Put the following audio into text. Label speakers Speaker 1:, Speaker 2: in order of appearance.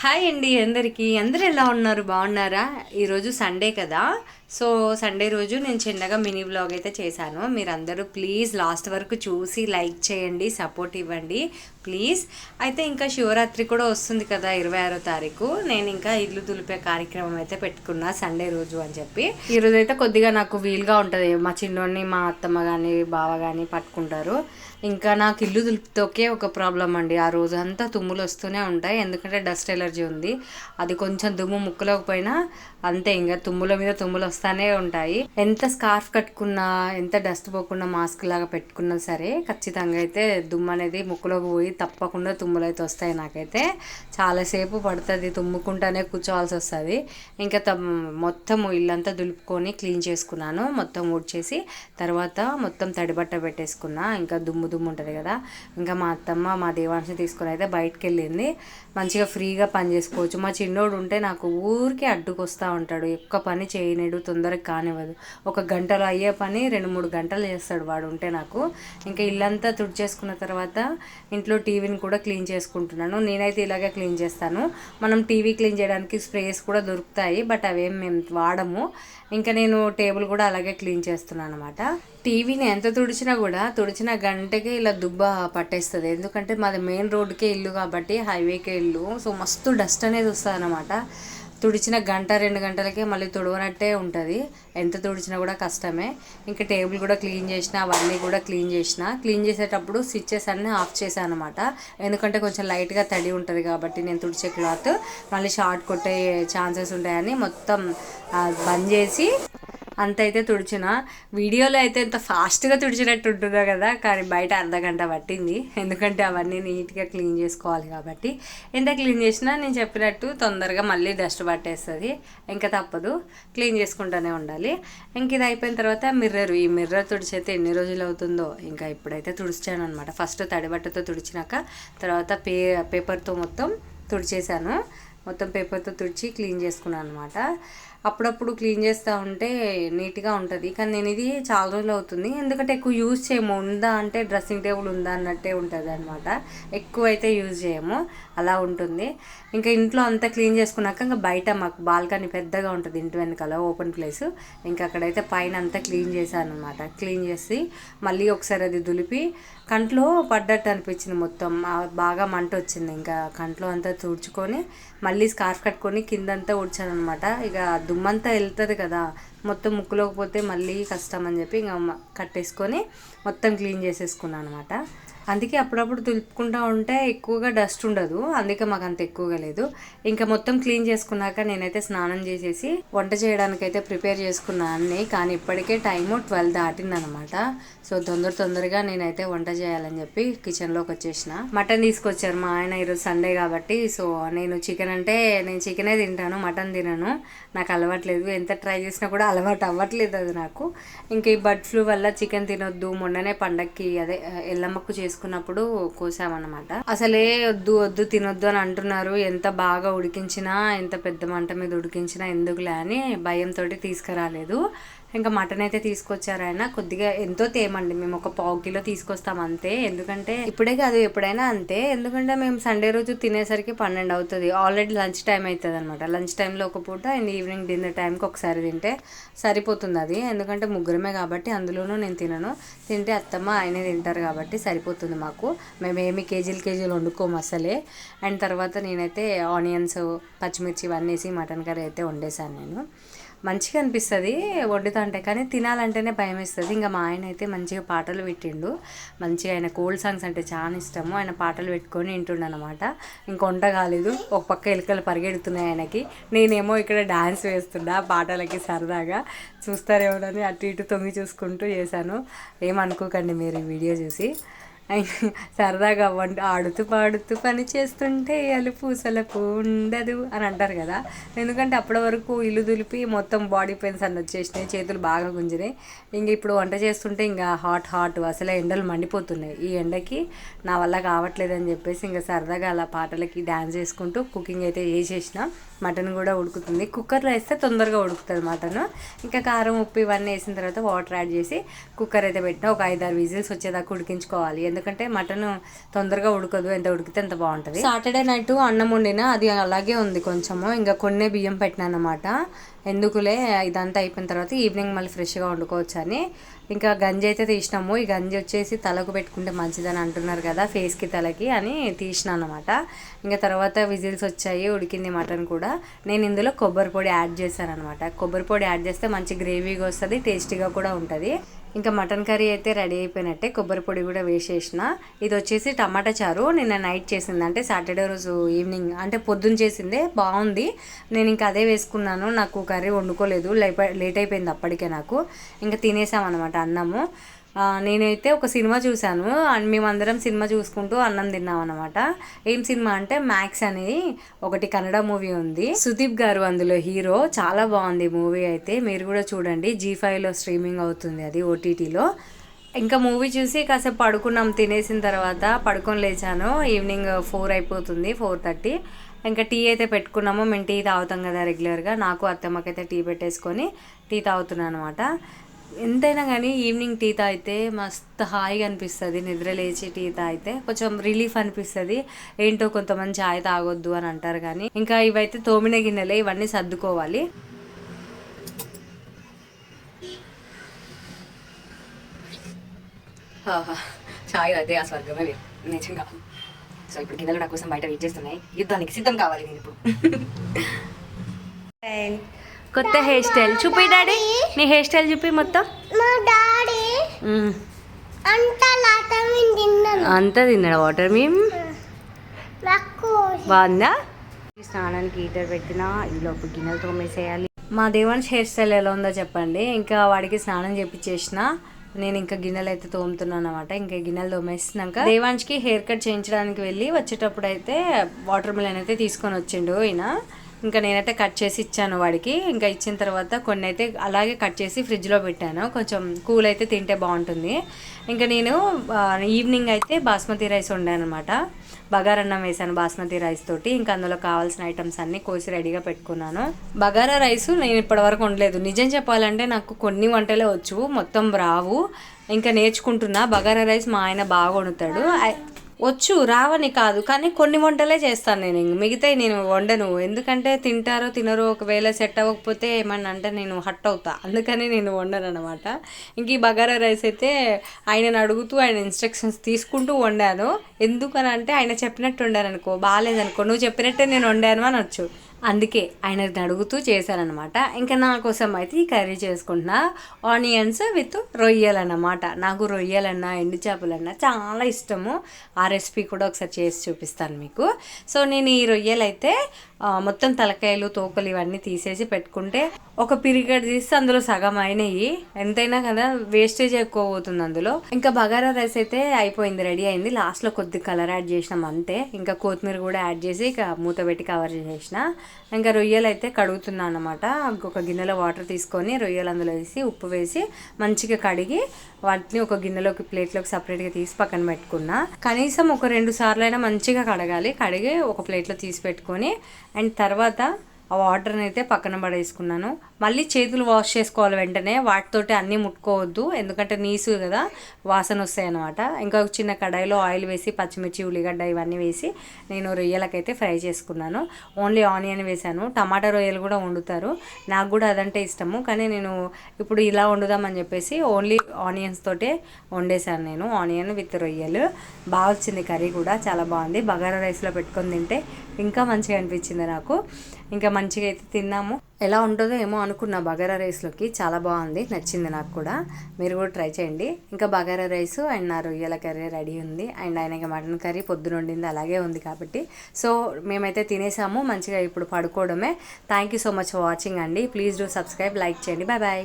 Speaker 1: Hi అండి అందరికీ. అందరు ఎలా ఉన్నారు? బాగున్నారా? ఈరోజు సండే కదా. సో సండే రోజు నేను చిన్నగా మినీ బ్లాగ్ అయితే చేశాను. మీరందరూ ప్లీజ్ లాస్ట్ వరకు చూసి లైక్ చేయండి సపోర్ట్ ఇవ్వండి ప్లీజ్. అయితే ఇంకా శివరాత్రి కూడా వస్తుంది కదా ఇరవై ఆరో తారీఖు. నేను ఇంకా ఇల్లు దులిపే కార్యక్రమం అయితే పెట్టుకున్నా సండే రోజు అని చెప్పి. ఈరోజు అయితే కొద్దిగా నాకు వీలుగా ఉంటుంది. మా చిన్నోడిని మా అత్తమ్మ కానీ బావ కానీ పట్టుకుంటారు. ఇంకా నాకు ఇల్లు దులుపుతోకే ఒక ప్రాబ్లం అండి. ఆ రోజు అంతా తుమ్ములు వస్తూనే ఉంటాయి. ఎందుకంటే డస్ట్ ఎలర్జీ ఉంది. అది కొంచెం దుమ్ము ముక్కులోకి పోయినా అంతే. ఇంకా తుమ్ముల మీద తుమ్ములు వస్తానే ఉంటాయి. ఎంత స్కార్ఫ్ కట్టుకున్నా ఎంత డస్ట్ పోకుండా మాస్క్ లాగా పెట్టుకున్నా సరే ఖచ్చితంగా అయితే దుమ్ము అనేది ముక్కులోకి పోయి తప్పకుండా తుమ్ములు అయితే వస్తాయి నాకైతే. చాలాసేపు పడుతుంది తుమ్ముకుంటానే కూర్చోవాల్సి వస్తుంది. ఇంకా మొత్తం ఇల్లంతా దులుపుకొని క్లీన్ చేసుకున్నాను. మొత్తం ఊడ్చేసి తర్వాత మొత్తం తడిబట్ట పెట్టేసుకున్నా. ఇంకా దుమ్ము దుమ్ము ఉంటుంది కదా. ఇంకా మా అత్తమ్మ మా దేవాంశని తీసుకొని అయితే బయటకు వెళ్ళింది మంచిగా ఫ్రీగా పని చేసుకోవచ్చు. మా చిన్నోడు ఉంటే నాకు ఊరికే అడ్డుకొస్తూ ఉంటాడు. ఒక్క పని చేయలేడు తొందరగా కానివ్వదు. ఒక గంటలో అయ్యే పని రెండు మూడు గంటలు చేస్తాడు వాడు ఉంటే నాకు. ఇంకా ఇల్లంతా తుడిచేసుకున్న తర్వాత ఇంట్లో టీవీని కూడా క్లీన్ చేసుకుంటున్నాను. నేనైతే ఇలాగే క్లీన్ చేస్తాను. మనం టీవీ క్లీన్ చేయడానికి స్ప్రేస్ కూడా దొరుకుతాయి బట్ అవేం మేము వాడము. ఇంకా నేను టేబుల్ కూడా అలాగే క్లీన్ చేస్తున్నాను అనమాట టీవీని ఎంత తుడిచినా కూడా తుడిచిన గంటకే ఇలా దుబ్బ పట్టేస్తుంది. ఎందుకంటే మాది మెయిన్ రోడ్కే ఇల్లు కాబట్టి హైవేకే ఇల్లు. సో మస్తు డస్ట్ అనేది వస్తుంది అనమాట తుడిచిన గంట రెండు గంటలకే మళ్ళీ తుడవనట్టే ఉంటుంది. ఎంత తుడిచినా కూడా కష్టమే. ఇంకా టేబుల్ కూడా క్లీన్ చేసిన అవన్నీ కూడా క్లీన్ చేసిన క్లీన్ చేసేటప్పుడు స్విచ్చెస్ అన్నీ ఆఫ్ చేశాను అనమాట ఎందుకంటే కొంచెం లైట్గా తడి ఉంటుంది కాబట్టి నేను తుడిచే క్లాత్ మళ్ళీ షార్ట్ కొట్టే ఛాన్సెస్ ఉంటాయని మొత్తం బంద్ చేసి అంత అయితే తుడిచిన. వీడియోలో అయితే ఎంత ఫాస్ట్గా తుడిచినట్టు ఉంటుందో కదా కానీ బయట అర్ధగంట పట్టింది. ఎందుకంటే అవన్నీ నీట్గా క్లీన్ చేసుకోవాలి కాబట్టి. ఎంత క్లీన్ చేసినా నేను చెప్పినట్టు తొందరగా మళ్ళీ డస్ట్ పట్టేస్తుంది. ఇంకా తప్పదు. క్లీన్ చేసుకుంటూనే ఉండాలి. ఇంక ఇది అయిపోయిన తర్వాత మిర్రర్. ఈ మిర్రర్ తుడిచైతే ఎన్ని రోజులు అవుతుందో ఇంకా ఇప్పుడైతే తుడిచాను అనమాట ఫస్ట్ తడిబట్టతో తుడిచినాక తర్వాత పే పేపర్తో మొత్తం తుడిచేశాను. మొత్తం పేపర్తో తుడిచి క్లీన్ చేసుకున్నాను అనమాట అప్పుడప్పుడు క్లీన్ చేస్తూ ఉంటే నీట్గా ఉంటుంది. కానీ నేను ఇది చాలా రోజులు అవుతుంది. ఎందుకంటే ఎక్కువ యూజ్ చేయము. ఉందా అంటే డ్రెస్సింగ్ టేబుల్ ఉందా అన్నట్టే ఉంటుంది అనమాట ఎక్కువ అయితే యూజ్ చేయము. అలా ఉంటుంది. ఇంకా ఇంట్లో అంతా క్లీన్ చేసుకున్నాక ఇంకా బయట మాకు బాల్కనీ పెద్దగా ఉంటుంది ఇంటి వెనకాల ఓపెన్ ప్లేస్. ఇంకా అక్కడైతే పైన అంతా క్లీన్ చేశాను అనమాట క్లీన్ చేసి మళ్ళీ ఒకసారి అది దులిపి కంట్లో పడ్డట్టు అనిపించింది మొత్తం. బాగా మంట వచ్చింది. ఇంకా కంట్లో అంతా తుడుచుకొని మళ్ళీ స్కార్ఫ్ కట్టుకొని కిందంతా ఊడ్చాను అనమాట ఇక దుమ్మంతా వెళ్తుంది కదా. మొత్తం ముక్కులోకి పోతే మళ్ళీ కష్టం అని చెప్పి ఇంకా కట్టేసుకొని మొత్తం క్లీన్ చేసేసుకున్నాను అనమాట అందుకే అప్పుడప్పుడు తులుపుకుంటా ఉంటే ఎక్కువగా డస్ట్ ఉండదు. అందుకే మాకు అంత ఎక్కువగా లేదు. ఇంకా మొత్తం క్లీన్ చేసుకున్నాక నేనైతే స్నానం చేసేసి వంట చేయడానికైతే ప్రిపేర్ చేసుకున్నా అన్నీ. కానీ ఇప్పటికే టైము ట్వెల్వ్ దాటిందనమాట సో తొందర తొందరగా నేనైతే వంట చేయాలని చెప్పి కిచెన్లోకి వచ్చేసిన. మటన్ తీసుకొచ్చారు మా ఆయన ఈరోజు సండే కాబట్టి. సో నేను చికెన్ అంటే నేను చికెనే తింటాను మటన్ తినను. నాకు అలవాట్లేదు. ఎంత ట్రై చేసినా కూడా అలవాటు అవ్వట్లేదు అది నాకు. ఇంకా ఈ బర్డ్ ఫ్లూ వల్ల చికెన్ తినొద్దు. మొన్ననే పండక్కి అదే ఆ, ఎల్లమ్మకు చేసుకున్నప్పుడు కోసామన్నమాట. అసలే వద్దు వద్దు తినొద్దు అని అంటున్నారు. ఎంత బాగా ఉడికించినా ఎంత పెద్ద మంట మీద ఉడికించినా ఎందుకులే అని భయంతో తీసుకురాలేదు. ఇంకా మటన్ అయితే తీసుకొచ్చారు ఆయన. కొద్దిగా ఎంతో తేమండి. మేము ఒక పావు కిలో తీసుకొస్తాం అంతే. ఎందుకంటే ఇప్పుడే కాదు ఎప్పుడైనా అంతే. ఎందుకంటే మేము సండే రోజు తినేసరికి పన్నెండు అవుతుంది. ఆల్రెడీ లంచ్ టైం అవుతుంది అనమాట లంచ్ టైంలో ఒక పూట అండ్ ఈవినింగ్ డిన్నర్ టైంకి ఒకసారి తింటే సరిపోతుంది అది. ఎందుకంటే ముగ్గురమే కాబట్టి అందులోనూ నేను తినను. తింటే అత్తమ్మ ఆయనే తింటారు కాబట్టి సరిపోతుంది మాకు. మేము ఏమి కేజీలు కేజీలు వండుకోము అసలే. అండ్ తర్వాత నేనైతే ఆనియన్స్ పచ్చిమిర్చి ఇవన్నీ వేసి మటన్ కర్రీ అయితే వండేసాను నేను. మంచిగా అనిపిస్తుంది వండుతుంటే కానీ తినాలంటేనే భయం వేస్తుంది ఇంకా మా ఆయన అయితే మంచిగా పాటలు పెట్టిండు. మంచిగా ఆయన కోల్డ్ సాంగ్స్ అంటే చాలా ఇష్టము. ఆయన పాటలు పెట్టుకొని వింటుండు అనమాట ఇంక వంట కాలేదు. ఒక పక్క ఎలుకలు పరిగెడుతున్నాయి ఆయనకి. నేనేమో ఇక్కడ డాన్స్ వేస్తున్నా పాటలకి సరదాగా. చూస్తారేమోనని అటు ఇటు తొంగి చూసుకుంటూ చేశాను. ఏమనుకోకండి మీరు ఈ వీడియో చూసి. ఆయన సరదాగా వంట ఆడుతూ పాడుతూ పని చేస్తుంటే అలుపు సలుపు ఉండదు అని అంటారు కదా. ఎందుకంటే అప్పటి వరకు ఇల్లు దులిపి మొత్తం బాడీ పెయిన్స్ అన్ని వచ్చేసినాయి చేతులు బాగా గుంజినాయి. ఇంక ఇప్పుడు వంట చేస్తుంటే ఇంకా హాట్ హాట్ అసలు ఎండలు మండిపోతున్నాయి. ఈ ఎండకి నా వల్ల కావట్లేదని చెప్పేసి ఇంకా సరదాగా అలా పాటలకి డ్యాన్స్ చేసుకుంటూ కుకింగ్ అయితే చేసేసిన. మటన్ కూడా ఉడుకుతుంది. కుక్కర్లో వేస్తే తొందరగా ఉడుకుతుంది మటన్. ఇంకా కారం ఉప్పు ఇవన్నీ వేసిన తర్వాత వాటర్ యాడ్ చేసి కుక్కర్ అయితే పెట్టిన ఒక ఐదారు విజిల్స్ వచ్చేదాకా ఉడికించుకోవాలి. ఎందుకంటే మటన్ తొందరగా ఉడకదు. ఎంత ఉడికితే ఎంత బాగుంటుంది. సాటర్డే నైట్ అన్నం వండిన అది అలాగే ఉంది కొంచెము. ఇంకా కొన్నే బియ్యం పెట్టినా అనమాట ఎందుకులే ఇదంతా అయిపోయిన తర్వాత ఈవినింగ్ మళ్ళీ ఫ్రెష్గా వండుకోవచ్చు అని ఇంకా గంజి అయితే తీసినాము. ఈ గంజి వచ్చేసి తలకు పెట్టుకుంటే మంచిదని అంటున్నారు కదా ఫేస్కి తలకి అని తీసిన అనమాట ఇంకా తర్వాత విజిల్స్ వచ్చాయి ఉడికింది మటన్ కూడా. నేను ఇందులో కొబ్బరి పొడి యాడ్ చేశాను అనమాట కొబ్బరి పొడి యాడ్ చేస్తే మంచి గ్రేవీగా వస్తుంది టేస్టీగా కూడా ఉంటుంది. ఇంకా మటన్ కర్రీ అయితే రెడీ అయిపోయినట్టే కొబ్బరి పొడి కూడా వేసేసిన. ఇది వచ్చేసి టమాటా చారు. నిన్న నైట్ చేసింది అంటే సాటర్డే రోజు ఈవినింగ్ అంటే పొద్దున్న చేసిందే బాగుంది. నేను ఇంకా అదే వేసుకున్నాను నాకు కర్రీ వండుకోలేదు లేట్ అయిపోయింది అప్పటికే నాకు. ఇంకా తినేసామన్నమాట అన్నము. నేనైతే ఒక సినిమా చూశాను. అండ్ మేమందరం సినిమా చూసుకుంటూ అన్నం తిన్నాం అనమాట ఏం సినిమా అంటే మ్యాక్స్ అని ఒకటి కన్నడ మూవీ ఉంది. సుదీప్ గారు అందులో హీరో. చాలా బాగుంది మూవీ అయితే. మీరు కూడా చూడండి. జీ ఫైవ్లో స్ట్రీమింగ్ అవుతుంది అది ఓటీటీలో ఇంకా మూవీ చూసి కాసేపు పడుకున్నాం. తినేసిన తర్వాత పడుకొని లేచాను. ఈవినింగ్ ఫోర్ అయిపోతుంది ఫోర్ థర్టీ. ఇంకా టీ అయితే పెట్టుకున్నాము. మేము టీ తాగుతాం కదా రెగ్యులర్గా. నాకు అత్తమ్మకైతే టీ పెట్టేసుకొని టీ తాగుతున్నాను అనమాట ఎంతైనా కానీ ఈవినింగ్ టీ తాగితే మస్తు హాయిగా అనిపిస్తుంది. నిద్ర లేచి టీ తాగితే కొంచెం రిలీఫ్ అనిపిస్తుంది. ఏంటో కొంతమంది చాయ్ తాగొద్దు అని అంటారు కానీ ఇంకా ఇవైతే తోమిన గిన్నెలే ఇవన్నీ సర్దుకోవాలి. చాయ్ అయితే ఆ స్వర్గమే వేరు. నిజంగా. సో ఇప్పుడు గిన్నెలు నా కోసం బయట వెయిట్ చేస్తున్నాయి. యుద్ధానికి సిద్ధం కావాలి నేను ఇప్పుడు. కొత్త హెయిర్ స్టైల్ చూపి డాడీ. నీ హెయిర్ స్టైల్ చూపి మొత్తం.
Speaker 2: మా డాడీ. అంత
Speaker 1: తిన్నాడు. వాటర్ మేము బాగుందా? స్నానానికి హీటర్ పెట్టినా ఈ లోపు గిన్నెలు తోమేసేయాలి. మా దేవాన్స్ హెయిర్ స్టైల్ ఎలా ఉందో చెప్పండి. ఇంకా వాడికి స్నానం చేపించేసిన నేను ఇంకా గిన్నెలు అయితే తోముతున్నాను అనమాట ఇంకా గిన్నెలు తోమేసినాక దేవాన్స్కి హెయిర్ కట్ చేయించడానికి వెళ్ళి వచ్చేటప్పుడు అయితే వాటర్ మిలన్ అయితే తీసుకొని వచ్చిండు ఈయన. ఇంకా నేనైతే కట్ చేసి ఇచ్చాను వాడికి. ఇంకా ఇచ్చిన తర్వాత కొన్ని అయితే అలాగే కట్ చేసి ఫ్రిడ్జ్లో పెట్టాను. కొంచెం కూల్ అయితే తింటే బాగుంటుంది. ఇంకా నేను ఈవినింగ్ అయితే బాస్మతి రైస్ వండాను అనమాట బగారన్నం వేసాను బాస్మతి రైస్ తోటి. ఇంకా అందులో కావాల్సిన ఐటమ్స్ అన్నీ కోసి రెడీగా పెట్టుకున్నాను. బగారా రైస్ నేను ఇప్పటివరకు వండలేదు. నిజం చెప్పాలంటే నాకు కొన్ని వంటలే వచ్చు. మొత్తం రావు. ఇంకా నేర్చుకుంటున్నా. బగారా రైస్ మా ఆయన బాగా వండుతాడు. వచ్చు రావని కాదు కానీ కొన్ని వంటలే చేస్తాను నేను ఇంక. మిగతాయి నేను వండను. ఎందుకంటే తింటారో తినరో ఒకవేళ సెట్ అవ్వకపోతే ఏమన్నా అంటే నేను హట్ అవుతా. అందుకని నేను వండను అనమాట ఇంక ఈ బగారా రైస్ అయితే ఆయనను అడుగుతూ ఆయన ఇన్స్ట్రక్షన్స్ తీసుకుంటూ వండాను. ఎందుకని అంటే ఆయన చెప్పినట్టు వండాను అనుకో బాగాలేదనుకో నువ్వు చెప్పినట్టే నేను వండాను అని అందుకే ఆయన అడుగుతూ చేశానమాట ఇంకా నా కోసం అయితే ఈ కర్రీ చేసుకుంటున్నా. ఆనియన్స్ విత్ రొయ్యలు అన్నమాట. నాకు రొయ్యలన్నా ఎండు చేపలన్నా చాలా ఇష్టము. ఆ రెసిపీ కూడా ఒకసారి చేసి చూపిస్తాను మీకు. సో నేను ఈ రొయ్యలైతే మొత్తం తలకాయలు తోకలు ఇవన్నీ తీసేసి పెట్టుకుంటే ఒక పిరిగడ్ తీస్తే అందులో సగం అయినాయి. ఎంతైనా కదా వేస్టేజ్ ఎక్కువ పోతుంది అందులో. ఇంకా బగారా రైస్ అయితే అయిపోయింది రెడీ అయింది. లాస్ట్లో కొద్ది కలర్ యాడ్ చేసినాం అంతే. ఇంకా కొత్తిమీర కూడా యాడ్ చేసి ఇక మూత పెట్టి కవర్ చేసిన. ఇంకా రొయ్యలు అయితే కడుగుతున్నాను అనమాట ఒక గిన్నెలో వాటర్ తీసుకొని రొయ్యలు అందులో వేసి ఉప్పు వేసి మంచిగా కడిగి వాటిని ఒక గిన్నెలోకి ప్లేట్లోకి సపరేట్గా తీసి పక్కన పెట్టుకున్నా. కనీసం ఒక రెండు సార్లు అయినా మంచిగా కడగాలి. కడిగి ఒక ప్లేట్లో తీసి పెట్టుకొని అండ్ తర్వాత ఆ వాటర్ని అయితే పక్కన పడేసుకున్నాను. మళ్ళీ చేతులు వాష్ చేసుకోవాలి వెంటనే. వాటితోటి అన్నీ ముట్టుకోవద్దు. ఎందుకంటే నీసు కదా వాసన వస్తాయి అనమాట ఇంకా ఒక చిన్న కడాయిలో ఆయిల్ వేసి పచ్చిమిర్చి ఉల్లిగడ్డ ఇవన్నీ వేసి నేను రొయ్యలకైతే ఫ్రై చేసుకున్నాను. ఓన్లీ ఆనియన్ వేసాను టమాటా రొయ్యలు కూడా వండుతారు. నాకు కూడా అదంటే ఇష్టము. కానీ నేను ఇప్పుడు ఇలా వండుదామని చెప్పేసి ఓన్లీ ఆనియన్స్ తోటే వండేసాను నేను. ఆనియన్ విత్ రొయ్యలు. బాగా వచ్చింది కర్రీ కూడా. చాలా బాగుంది. బగారా రైస్లో పెట్టుకొని తింటే ఇంకా మంచిగా అనిపించింది నాకు. ఇంకా మంచిగా అయితే తిన్నాము. ఎలా ఉంటుందో ఏమో అనుకున్నా బగారా రైస్లోకి చాలా బాగుంది. నచ్చింది నాకు కూడా. మీరు కూడా ట్రై చేయండి. ఇంకా బగారా రైస్ అండ్ నా రొయ్యల కర్రీ రెడీ ఉంది. అండ్ ఆయన మటన్ కర్రీ పొద్దున వండింది. అలాగే ఉంది కాబట్టి. సో మేమైతే తినేసాము. మంచిగా ఇప్పుడు పడుకోవడమే. Thank you so much for watching అండి. ప్లీజ్ డూ సబ్స్క్రైబ్ లైక్ చేయండి. Bye bye